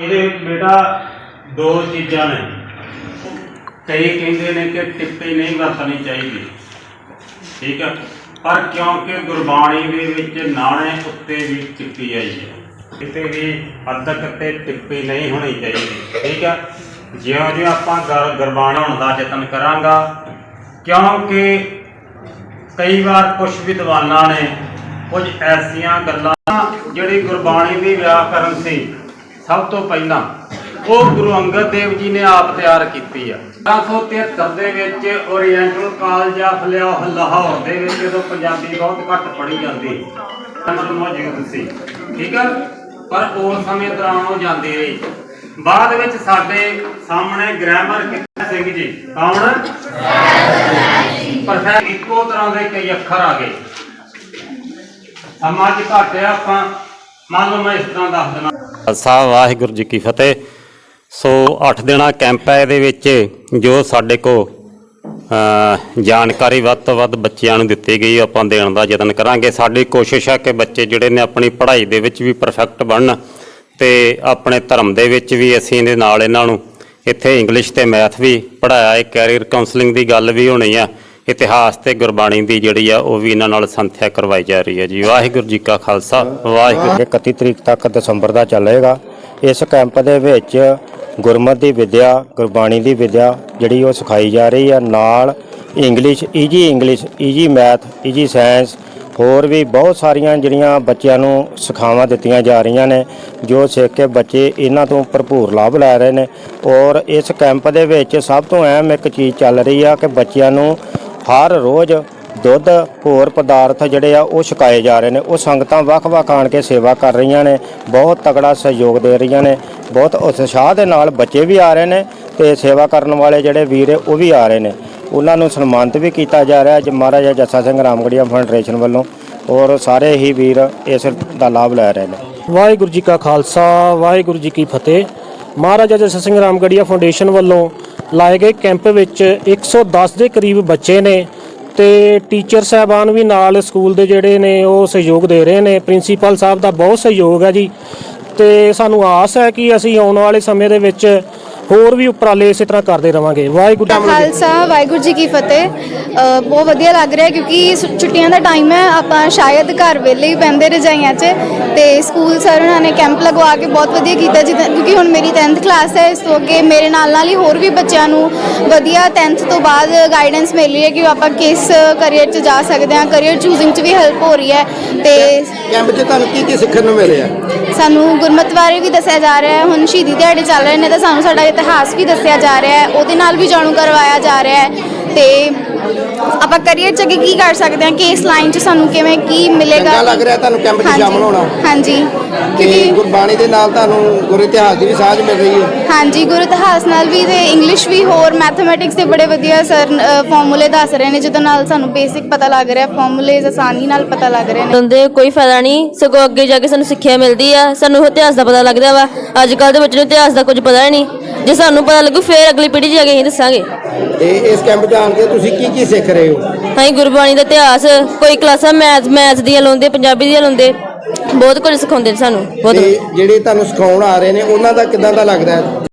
ਇਹਦੇ ਵਿੱਚ ਬੇਟਾ ਦੋ ਚੀਜ਼ਾਂ ਨੇ। ਕਈ ਕਹਿੰਦੇ ਨੇ ਕਿ ਟਿੱਪੀ ਨਹੀਂ ਵਰਤਣੀ ਚਾਹੀਦੀ। ਠੀਕ ਹੈ ਪਰ ਕਿਉਂਕਿ ਗੁਰਬਾਣੀ ਦੇ ਵਿੱਚ ਨਾਣੇ ਉੱਤੇ ਵੀ ਟਿੱਪੀ ਆਈ ਹੈ। ਕਿਤੇ ਵੀ ਅਦਕ ਤੇ ਟਿੱਪੀ ਨਹੀਂ ਹੋਣੀ ਚਾਹੀਦੀ। ਠੀਕ ਹੈ ਜਿਉਂ ਜਿਉਂ ਆਪਾਂ ਗੁਰ- ਗੁਰਬਾਣੀ ਹੋਣ ਦਾ ਯਤਨ ਕਰਾਂਗਾ, ਕਿਉਂਕਿ ਕਈ ਵਾਰ ਕੁਝ ਵਿਦਵਾਨਾਂ ਨੇ ਕੁਝ ਐਸੀਆਂ ਗੱਲਾਂ ਜਿਹੜੀ ਗੁਰਬਾਣੀ ਦੀ ਵਿਆਕਰਨ ਸੀ ਸਭ ਤੋਂ ਪਹਿਲਾਂ ਉਹ ਗੁਰੂ ਅੰਗਦ ਦੇਵ ਜੀ ਨੇ ਆਪ ਤਿਆਰ ਕੀਤੀ ਆ। 1873 ਦੇ ਵਿੱਚ ਓਰੀਐਂਟਲ ਕਾਲਜ ਆਫ ਲਾਹੌਰ ਦੇ ਵਿੱਚ ਜਦੋਂ ਪੰਜਾਬੀ ਬਹੁਤ ਘੱਟ ਪੜ੍ਹੀ ਜਾਂਦੀ ਮੌਜੂਦ ਸੀ, ਠੀਕ ਹੈ ਪਰ ਉਸ ਸਮੇਂ ਦੌਰਾਨ ਉਹ ਜਾਂਦੀ ਰਹੀ। ਬਾਅਦ ਵਿੱਚ ਸਾਡੇ ਸਾਹਮਣੇ ਗ੍ਰਾਮਰ ਕਿੱਥੇ ਸਿੰਘ ਜੀ? ਕੌਣ? ਪਰ ਇੱਕੋ ਤਰ੍ਹਾਂ ਦੇ ਕਈ ਅੱਖਰ ਆ ਗਏ। ਸਮਾਂ ਚ ਘੱਟ ਆ, ਆਪਾਂ ਮੰਨ ਲਓ ਮੈਂ ਇਸ ਤਰ੍ਹਾਂ ਦੱਸ ਦੇਣਾ ਖਾਲਸਾ ਵਾਹਿਗੁਰੂ ਜੀ ਕੀ ਫਤਿਹ। ਸੋ 8 ਦਿਨਾਂ ਕੈਂਪ ਹੈ ਇਹਦੇ ਵਿੱਚ, ਜੋ ਸਾਡੇ ਕੋ ਜਾਣਕਾਰੀ ਵੱਧ ਤੋਂ ਵੱਧ ਬੱਚਿਆਂ ਨੂੰ ਦਿੱਤੀ ਗਈ, ਆਪਾਂ ਦੇਣ ਦਾ ਯਤਨ ਕਰਾਂਗੇ। ਸਾਡੀ ਕੋਸ਼ਿਸ਼ ਹੈ ਕਿ ਬੱਚੇ ਜਿਹੜੇ ਨੇ ਆਪਣੀ ਪੜ੍ਹਾਈ ਦੇ ਵਿੱਚ ਵੀ ਪਰਫੈਕਟ ਬਣਨ ਤੇ ਆਪਣੇ ਧਰਮ ਦੇ ਵਿੱਚ ਵੀ ਅਸੀਂ ਇਹਦੇ ਨਾਲ ਇਹਨਾਂ ਨੂੰ, ਇੱਥੇ ਇੰਗਲਿਸ਼ ਤੇ ਮੈਥ ਵੀ ਪੜਾਇਆ ਹੈ ਕੈਰੀਅਰ ਕਾਉਂਸਲਿੰਗ ਦੀ ਗੱਲ ਵੀ ਹੋਣੀ ਆ ਇਤਿਹਾਸ ਤੇ ਗੁਰਬਾਣੀ ਦੀ ਜਿਹੜੀ ਆ, ਉਹ ਵੀ ਇਹਨਾਂ ਨਾਲ ਸੰਥਿਆ ਕਰਵਾਈ ਜਾ ਰਹੀ ਹੈ ਜੀ। ਵਾਹਿਗੁਰੂ ਜੀ ਕਾ ਖਾਲਸਾ, ਵਾਹਿਗੁਰੂ ਇਹ 31 ਤਰੀਕ ਤੱਕ ਦਸੰਬਰ ਦਾ ਚੱਲੇਗਾ। ਇਸ ਕੈਂਪ ਦੇ ਵਿੱਚ ਗੁਰਮਤ ਦੀ ਵਿਦਿਆ, ਗੁਰਬਾਣੀ ਦੀ ਵਿਦਿਆ ਜਿਹੜੀ ਉਹ ਸਿਖਾਈ ਜਾ ਰਹੀ ਹੈ। ਨਾਲ English easy English easy math easy science ਹੋਰ ਵੀ ਬਹੁਤ ਸਾਰੀਆਂ ਜਿਹੜੀਆਂ ਬੱਚਿਆਂ ਨੂੰ ਸਿਖਾਵਾਂ ਦਿੱਤੀਆਂ ਜਾ ਰਹੀਆਂ ਨੇ, ਜੋ ਸਿੱਖ ਕੇ ਬੱਚੇ ਇਹਨਾਂ ਤੋਂ ਭਰਪੂਰ ਲਾਭ ਲੈ ਰਹੇ ਨੇ। ਔਰ ਇਸ ਕੈਂਪ ਦੇ ਵਿੱਚ ਸਭ ਤੋਂ ਅਹਿਮ ਇੱਕ ਚੀਜ਼ ਚੱਲ ਰਹੀ ਆ ਕਿ ਬੱਚਿਆਂ ਨੂੰ ਹਰ ਰੋਜ਼ ਦੁੱਧ, ਹੋਰ ਪਦਾਰਥ ਜਿਹੜੇ ਆ, ਉਹ ਛਕਾਏ ਜਾ ਰਹੇ ਨੇ। ਉਹ ਸੰਗਤਾਂ ਵੱਖ-ਵੱਖ ਆਣ ਕੇ ਸੇਵਾ ਕਰ ਰਹੀਆਂ ਨੇ, ਬਹੁਤ ਤਕੜਾ ਸਹਿਯੋਗ ਦੇ ਰਹੀਆਂ ਨੇ, ਬਹੁਤ ਉਤਸ਼ਾਹ ਦੇ ਨਾਲ ਬੱਚੇ ਵੀ ਆ ਰਹੇ ਨੇ ਤੇ ਸੇਵਾ ਕਰਨ ਵਾਲੇ ਜਿਹੜੇ ਵੀਰ ਉਹ ਵੀ ਆ ਰਹੇ ਨੇ। ਉਹਨਾਂ ਨੂੰ ਸਨਮਾਨਿਤ ਵੀ ਕੀਤਾ ਜਾ ਰਿਹਾ ਅੱਜ ਮਹਾਰਾਜਾ ਜੱਸਾ ਸਿੰਘ ਰਾਮਗੜੀਆ ਫਾਊਂਡੇਸ਼ਨ ਵੱਲੋਂ ਔਰ ਸਾਰੇ ਹੀ ਵੀਰ ਇਸ ਦਾ ਲਾਭ ਲੈ ਰਹੇ ਨੇ। ਵਾਹਿਗੁਰੂ ਜੀ ਕਾ ਖਾਲਸਾ, ਵਾਹਿਗੁਰੂ ਜੀ ਕੀ ਫਤਿਹ। ਮਹਾਰਾਜਾ ਜਸਾ ਸਿੰਘ ਰਾਮਗੜੀਆ ਫਾਊਂਡੇਸ਼ਨ ਵੱਲੋਂ ਲਾਏ ਗਏ ਕੈਂਪ ਵਿੱਚ 110 ਦੇ ਕਰੀਬ ਬੱਚੇ ਨੇ ਤੇ ਟੀਚਰ ਸਾਹਿਬਾਨ ਵੀ ਨਾਲ ਸਕੂਲ ਦੇ ਜਿਹੜੇ ਨੇ ਉਹ ਸਹਿਯੋਗ ਦੇ ਰਹੇ ਨੇ। ਪ੍ਰਿੰਸੀਪਲ ਸਾਹਿਬ ਦਾ ਬਹੁਤ ਸਹਿਯੋਗ ਹੈ ਜੀ। ਤੇ ਸਾਨੂੰ ਆਸ ਹੈ ਕਿ ਅਸੀਂ ਆਉਣ ਵਾਲੇ ਸਮੇਂ ਦੇ ਵਿੱਚ ਹੋਰ ਵੀ ਉਪਰਾਲੇ ਇਸੇ ਤਰ੍ਹਾਂ ਕਰਦੇ ਰਵਾਂਗੇ। ਵਾਹਿਗੁਰੂ ਜੀ ਖਾਲਸਾ ਵਾਹਿਗੁਰੂ ਜੀ ਕੀ ਫਤਿਹ। ਅ, ਬਹੁਤ ਵਧੀਆ ਲੱਗ ਰਿਹਾ ਕਿਉਂਕਿ ਸ- ਛੁੱਟੀਆਂ ਦਾ ਟਾਈਮ ਹੈ ਆਪਾਂ ਸ਼ਾਇਦ ਘਰ ਵੇਲੇ ਹੀ ਪੈਂਦੇ ਰਜਾਈਆਂ 'ਚ ਤੇ ਸਕੂਲ ਸਰ ਉਹਨਾਂ ਨੇ ਕੈਂਪ ਲਗਵਾ ਕੇ ਬਹੁਤ ਵਧੀਆ ਕੀਤਾ ਜਿੱਦਾਂ ਕਿਉਂਕਿ ਹੁਣ ਮੇਰੀ 10th ਕਲਾਸ ਹੈ ਇਸ ਤੋਂ ਅੱਗੇ ਮੇਰੇ ਨਾਲ ਨਾਲ ਹੀ ਹੋਰ ਵੀ ਬੱਚਿਆਂ ਨੂੰ ਵਧੀਆ 10th ਤੋਂ ਬਾਅਦ ਗਾਈਡੈਂਸ ਮਿਲ ਰਹੀ ਹੈ ਕਿ ਆਪਾਂ ਕਿਸ ਕਰੀਅਰ 'ਚ ਜਾ ਸਕਦੇ ਹਾਂ ਕਰੀਅਰ ਚੂਜ਼ਿੰਗ 'ਚ ਵੀ ਹੈਲਪ ਹੋ ਰਹੀ ਹੈ ਤੇ ਕੈਂਪ 'ਚ ਤੁਹਾਨੂੰ ਕੀ ਕੀ ਸਿੱਖਣ ਨੂੰ ਮਿਲਿਆ? ਸਾਨੂੰ ਗੁਰਮਤਿ ਬਾਰੇ ਵੀ ਦੱਸਿਆ ਜਾ ਰਿਹਾ ਹੈ। ਹੁਣ ਸ਼ਹੀਦੀ ਦਿਹਾੜੇ ਚੱਲ ਰਹੇ ਨੇ ਤਾਂ ਸਾਨੂੰ ਸਾਡਾ ਇਤਿਹਾਸ ਵੀ ਦੱਸਿਆ ਜਾ ਰਿਹਾ ਹੈ। ਉਹਦੇ ਨਾਲ ਵੀ ਜਾਣੂ ਕਰਵਾਇਆ ਜਾ ਰਿਹਾ ਹੈ ਤੇ ਆਪਾਂ ਕਰੀਅਰ ਚ ਅੱਗੇ ਕੀ ਕਰ ਸਕਦੇ ਹਾਂ ਕਿ ਇਸ ਲਾਈਨ 'ਚ ਸਾਨੂੰ ਕਿਵੇਂ ਕੀ ਮਿਲੇਗਾ? ਚੰਗਾ ਲੱਗ ਰਿਹਾ ਤੁਹਾਨੂੰ ਕੈਂਪ 'ਚ ਹਾਂਜੀ, ਸ਼ਾਮਲ ਹੋਣਾ? ਹਾਂਜੀ। ਕਿ ਕਿਉਂਕਿ ਗੁਰਬਾਣੀ ਦੇ ਨਾਲ ਤੁਹਾਨੂੰ ਗੁਰ ਇਤਿਹਾਸ ਦੀ ਵੀ ਸਾਂਝ ਮਿਲ ਰਹੀ ਹੈ। ਹਾਂਜੀ ਗੁਰੂ ਇਤਿਹਾਸ ਨਾਲ ਵੀ ਤੇ ਇੰਗਲਿਸ਼ ਵੀ ਹੋਰ ਮੈਥਮੈਟਿਕਸ ਦੇ ਬੜੇ ਵਧੀਆ ਸਰ ਫਾਰਮੂਲੇ ਦੱਸ ਰਹੇ ਨੇ ਜਿਹਦੇ ਨਾਲ ਸਾਨੂੰ ਬੇਸਿਕ ਪਤਾ ਲੱਗ ਰਿਹਾ ਫਾਰਮੂਲੇਜ਼ ਆਸਾਨੀ ਨਾਲ ਪਤਾ ਲੱਗ ਰਹੇ ਨੇ। ਹੁੰਦੇ ਕੋਈ ਫਾਇਦਾ ਨਹੀਂ। ਸਗੋਂ ਅੱਗੇ ਜਾ ਕੇ ਸਾਨੂੰ ਸਿੱਖਿਆ ਮਿਲਦੀ ਆ। ਸਾਨੂੰ ਇਤਿਹਾਸ ਦਾ ਪਤਾ ਲੱਗਦਾ ਵਾ। ਅੱਜ ਕੱਲ ਦੇ ਬੱਚੇ ਨੂੰ ਇਤਿਹਾਸ ਦਾ ਕੁਝ ਪਤਾ ਹੀ ਨਹੀਂ। ਜੇ ਸਾਨੂੰ ਪਤਾ ਲੱਗੂ ਫੇਰ ਅਗਲੀ ਪੀੜ੍ਹੀ 'ਚ ਜਾ ਕੇ ਅਸੀਂ ਦੱਸਾਂਗੇ। ਤੇ ਇਸ ਕੈਂਪ 'ਚ ਆਣ ਕੇ ਤੁਸੀਂ ਕੀ ਕੀ ਸਿੱਖ ਰਹੇ ਹੋ? ਅਸੀਂ ਗੁਰਬਾਣੀ ਦਾ ਇਤਿਹਾਸ ਕੋਈ ਕਲਾਸਾਂ ਮੈਥ ਮੈਥ ਦੀਆਂ ਲਾਉਂਦੇ ਪੰਜਾਬੀ ਦੀਆਂ ਲਾਉਂਦੇ ਬਹੁਤ ਕੁਝ ਸਿਖਾਉਂਦੇ ਨੇ ਸਾਨੂੰ ਬਹੁਤ। ਤੇ ਜਿਹੜੇ ਤੁਹਾਨੂੰ ਸਿਖਾਉਣ ਆ ਰਹੇ ਨੇ ਉਹਨਾਂ ਦਾ ਕਿਦਾਂ ਦਾ ਲੱਗਦਾ ਹੈ?